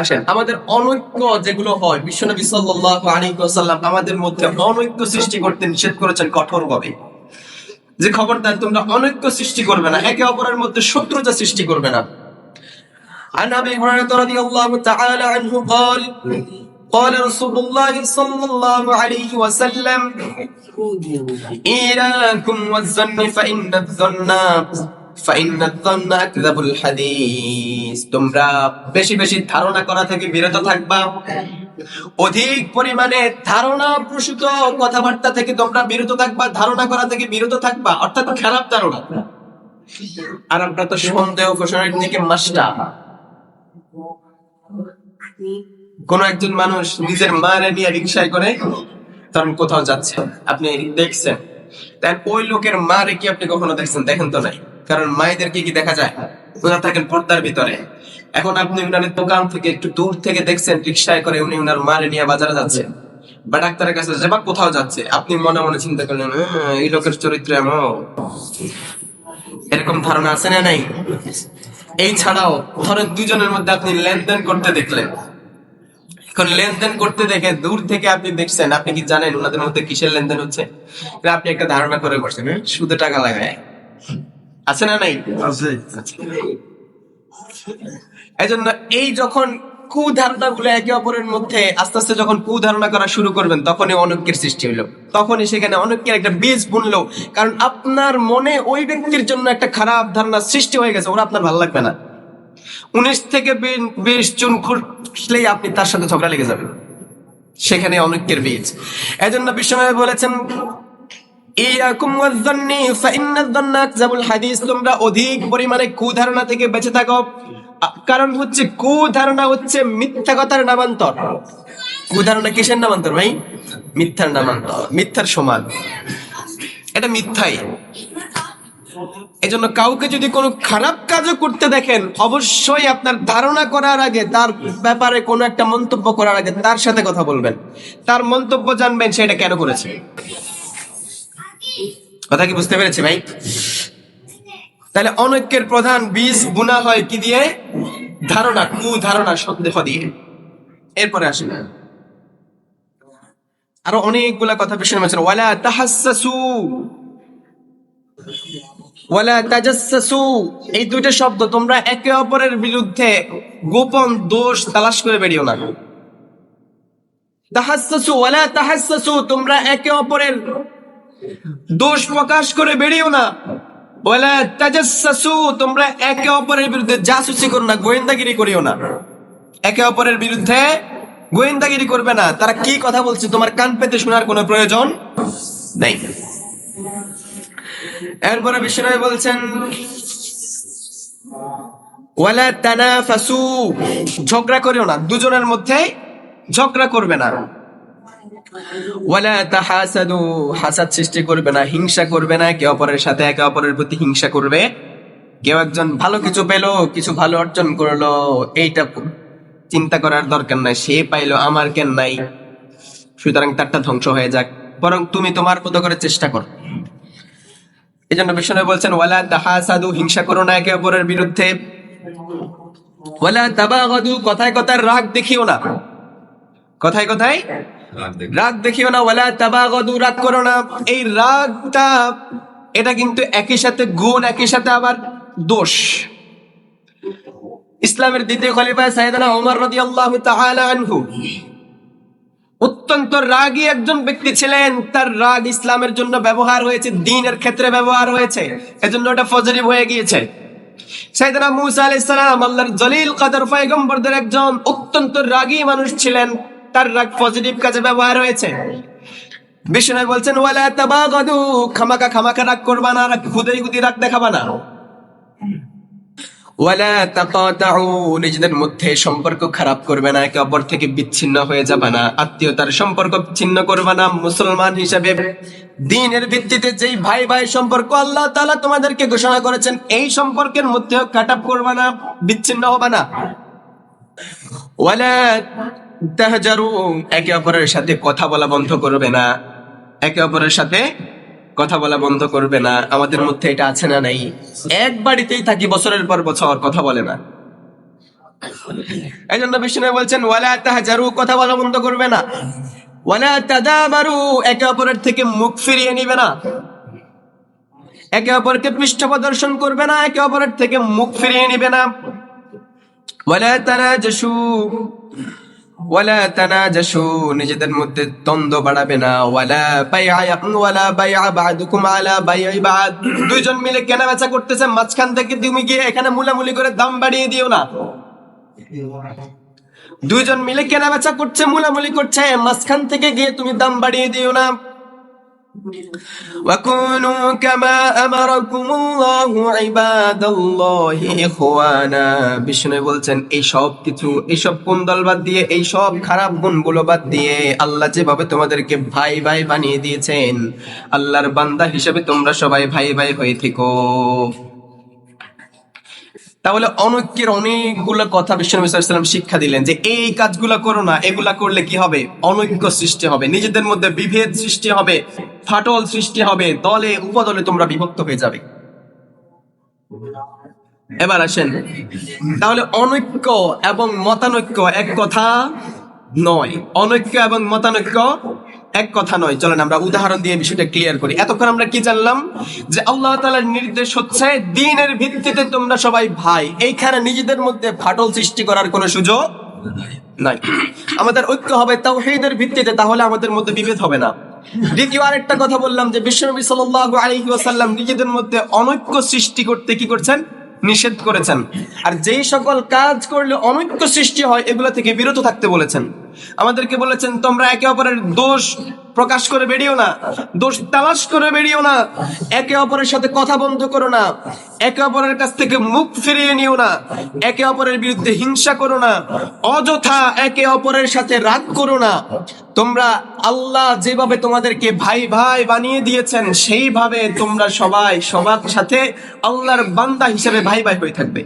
আসেন আমাদের অনৈক্য যেগুলো হয় বিশ্বনবী সাল্লাল্লাহু আলাইহি ওয়াসাল্লাম আমাদের মধ্যে অনৈক্য সৃষ্টি করতে নিষেধ করেছেন কঠোরভাবে যে খবরদার তোমরা অনৈক্য সৃষ্টি করবে না একে অপরের মধ্যে শত্রুতা সৃষ্টি করবে না عن ابي هريره رضي الله تعالى عنه قال قال رسول الله صلى الله عليه وسلم إياكم والظن فإن الظن তোমরা বেশি বেশি ধারণা করা থেকে বিরত থাকবা। অধিক পরিমাণে ধারণা প্রসূত কথাবার্তা থেকে তোমরা বিরত থাকবা, ধারণা করা থেকে বিরত থাকবা, অর্থাৎ খারাপ ধারণা। আর আমরা তো সন্দেহ ঘোষণার দিকে কোন একজন মানুষ নিজের মায়ের নিয়ে রিক্সায় করে, তখন কোথাও যাচ্ছে। আপনি দেখছেন। তাই ওই লোকের মারে কি আপনি কখনো দেখছেন? দেখেন তো নাই। কারণ মায়েদেরকে কি দেখা যায়? ওনারা থাকেন পর্দার ভিতরে। এখন আপনি উনার দোকান থেকে একটু দূর থেকে দেখছেন রিক্সায় করে উনি উনার মারে নিয়ে বাজারে যাচ্ছে। বা ডাক্তারের কাছে যাবা কোথাও যাচ্ছে। আপনি মনে মনে চিন্তা করলেন "হ্যাঁ, এই লোকের চরিত্র এমন। এরকম ধারণা আছে না নাই? এই ছাড়াও ধরেন দুজনের মধ্যে আপনি লেনদেন করতে দেখলেন। এখন লেনদেন করতে দেখে দূর থেকে আপনি দেখছেন আপনি কি জানেন ওনাদের মধ্যে কিসের লেনদেন হচ্ছে? আপনি একটা ধারণা করে হ্যাঁ? সুদে টাকা লাগায়? আছে না নাই? আছে। এই জন্য এই যখন কুধারণা গুলো একে অপরের মধ্যে আস্তে আস্তে যখন কুধারণা করা শুরু করবেন তখনই অনৈক্যের সৃষ্টি হলো তখনই সেখানে অনৈক্যের একটা বীজ বুনলো। কারণ আপনার মনে ওই ব্যক্তির জন্য একটা খারাপ ধারণা সৃষ্টি হয়ে গেছে ওরা আপনার ভালো লাগবে না। উনিশ থেকে বিশ জুন খুঁজলেই আপনি তার সাথে ঝগড়া লেগে যাবেন। সেখানে অনৈক্যের বীজ। এজন্য বিশ্বনবী বলেছেন ইয়াকুম ওয়াজ্জান্নি ফাইন্নাদ যান্না আকযাবুল হাদিস, তোমরা অধিক পরিমাণে কুধারণা থেকে বেঁচে থাকো। কারণ হচ্ছে কুধারণা হচ্ছে মিথ্যা কথার নামান্তর। কুধারণা কিসের নামান্তর ভাই? মিথ্যার নামান্তর, মিথ্যার সমান এটা মিথ্যাই। এজন্য কাউকে যদি কোনো খারাপ কাজও করতে দেখেন, অবশ্যই আপনার ধারণা করার আগে, তার ব্যাপারে কোনো একটা মন্তব্য করার আগে তার সাথে কথা বলবেন। তার মন্তব্য জানবেন, সেটা কেন করেছে? কথা কি বুঝতে পেরেছি ভাই? তাহলে অনৈক্যের প্রধান বীজ বুনা হয় কি দিয়ে? ধারণা, কু ধারণা, সন্দেহ দিয়ে। এরপরে আসেন। আরও অনেকগুলা কথা পেছনে বলছেন ওয়ালা তাহাসসু ওয়ালা তাজাসসু এই দুইটা শব্দ তোমরা একে অপরের বিরুদ্ধে গোপন দোষ তালাশ করে বেরিও না। তাহাসসু ওয়ালা তাহাসসু তোমরা একে অপরের দোষ প্রকাশ করে বেরিও না। বলে তাজাসসু তোমরা একে অপরের বিরুদ্ধে জাসুসি করো না, গোয়েন্দাগিরি করিও না। একে অপরের বিরুদ্ধে গোয়েন্দাগিরি করবে না। তারা কি কথা বলছে, তোমার কান পেতে শোনার কোনো প্রয়োজন নেই। এরপরে বিশ্বনবী বলছেন, ওয়ালা তানাফাসু, ঝগড়া করিও না। দুজনের মধ্যে ঝগড়া করবে না। ওয়ালা তাহাসাদু, হাসাদ সৃষ্টি করবে না, হিংসা করবে না, একে অপরের সাথে একে অপরের প্রতি হিংসা করবে। কেউ একজন ভালো কিছু পেল, কিছু ভালো অর্জন করল, এইটা চিন্তা করার দরকার নাই, সে পাইলো, আমার কেন নাই। সুতরাং তারটা ধ্বংস হয়ে যাক, বরং তুমি তোমার মতো করে চেষ্টা করো। এই জন্য বিষ্ণু বলছেন, ওয়ালা তাহাসাদু, হিংসা করো না একে অপরের বিরুদ্ধে। ওয়ালা তাবাগাদু, কথায় কথায় রাগ দেখিও না। কথায় কথায় রাগ দেখিও না, ওয়ালা তাবাগাদু, রাগ করো না। এই রাগটা, এটা কিন্তু একই সাথে গুণ, একই সাথে আবার দোষ। ইসলামের দ্বিতীয় খলিফা সাইদানা ওমর রাদিয়াল্লাহু তাআলা আনহু। অত্যন্ত রাগী একজন ব্যক্তি ছিলেন। তার রাগ ইসলামের জন্য ব্যবহার হয়েছে, দিনের ক্ষেত্রে ব্যবহার হয়েছে। এজন্য ওটা ফজরিব হয়ে গিয়েছে। সাইদানা মুসা আলাইহিস সালাম, আল্লাহর জলিল কদর পয়গম্বরদের একজন অত্যন্ত রাগী মানুষ ছিলেন। তার রাগ পজিটিভ কাজে ব্যবহার হয়েছে। বিষ্ণু বলছেন, ওয়ালা তাবাগাদু, খামাকা খামাকা রাগ করবা না, রাগ দেখাবা না। ওয়ালা তাকাতাউ, নিজেদের মধ্যে সম্পর্ক খারাপ করবে না, একে অপর থেকে বিচ্ছিন্ন হয়ে যাবে না, আত্মীয়তার সম্পর্ক করবে না, মুসলমান হিসেবে দিনের ভিত্তিতে যেই ভাই ভাই সম্পর্ক, আল্লাহ তাআলা তোমাদেরকে ঘোষণা করেছেন, এই সম্পর্কের মধ্যেও কাটাপ করবে না, বিচ্ছিন্ন হবে না। ওয়ালা তাহজারু, একে অপরের সাথে কথা বলা বন্ধ করবে না। একে অপরের সাথে কথা বলা বন্ধ করবে না। আমাদের মধ্যে এটা আছে না নাই? এক বাড়িতেই থাকি, বছরের পর বছর কথা বলে না। এই জন্য বিষ্ণু বলছেন, ওয়ালা তাহাজারু, কথা বলা বন্ধ করবে না। ওয়ালা তাদাবারু একে অপরের থেকে মুখ ফিরিয়ে নিবে না। একে অপরকে পৃষ্ঠ প্রদর্শন করবে না, একে অপরের থেকে মুখ ফিরিয়ে নিবে না। ওয়ালা তানাজাসু ওয়ালা তানাজাসু নিজেদের মধ্যে দ্বন্দ্ব বাড়াবে না। ওয়ালা বাইআ ওয়ালা বাইআ বা'দুকুম আলা বাই'i বা'দ। দুইজন মিলে কেনা বেচা করতেছে, মাঝখান থেকে তুমি গিয়ে এখানে মুলামুলি করে দাম বাড়িয়ে দিও না। দুইজন মিলে কেনা বেচা করছে, মুলামুলি করছে, মাঝখান থেকে গিয়ে তুমি দাম বাড়িয়ে দিও না। وكونوا كما أمركم الله عباد الله إخوانا বিষ্ণু বলছেন এই সব কিছু এইসব কুন্দল বাদ দিয়ে এই সব খারাপ গুণগুলো বাদ দিয়ে আল্লাহ যেভাবে তোমাদেরকে ভাই ভাই বানিয়ে দিয়েছেন আল্লাহর বান্দা হিসেবে তোমরা সবাই ভাই ভাই হয়ে থেকো তাহলে অনৈক্যের অনেকগুলো কথা বিশ্বনবী সাল্লাম শিক্ষা দিলেন যে এই কাজগুলো করো না, এগুলা করলে কি হবে? অনৈক্য সৃষ্টি হবে, নিজেদের মধ্যে বিভেদ সৃষ্টি হবে, ফাটল সৃষ্টি হবে, দলে উপদলে তোমরা বিভক্ত হয়ে যাবে। এবার আসেন, তাহলে অনৈক্য এবং মতানৈক্য এক কথা নয়। অনৈক্য এবং মতানৈক্য এক কথা নয়, চলেন আমরা উদাহরণ দিয়ে বিষয়টা ক্লিয়ার করি। এতক্ষণ আমরা কি জানলাম? যে আল্লাহ তাআলার নির্দেশ হচ্ছে, দিনের ভিত্তিতে তোমরা সবাই ভাই। এইখানে নিজেদের মধ্যে ফাটল সৃষ্টি করার কোনো সুযোগ নাই। আমাদের ঐক্য হবে তাওহীদের ভিত্তিতে, তাহলে আমাদের মধ্যে বিভেদ হবে না। দ্বিতীয় আরেকটা কথা বললাম, যে বিশ্বনবী সাল্লাল্লাহু আলাইহি নিজেদের মধ্যে অনৈক্য সৃষ্টি করতে কি করছেন? নিষেধ করেছেন। আর যেই সকল কাজ করলে অনৈক্য সৃষ্টি হয়, এগুলো থেকে বিরত থাকতে বলেছেন। আমাদেরকে বলেছেন, তোমরা একে অপরের দোষ প্রকাশ করে বেরিও না, দোষ তালাশ করে বেরিও না, একে অপরের সাথে কথা বন্ধ করো না, একে অপরের কাছ থেকে মুখ ফিরিয়ে নিও না, একে অপরের বিরুদ্ধে হিংসা করো না, অযথা একে অপরের সাথে রাগ করো না। তোমরা আল্লাহ যেভাবে তোমাদেরকে ভাই ভাই বানিয়ে দিয়েছেন, সেইভাবে তোমরা সবাই সবার সাথে আল্লাহর বান্দা হিসেবে ভাই ভাই হয়ে থাকবে।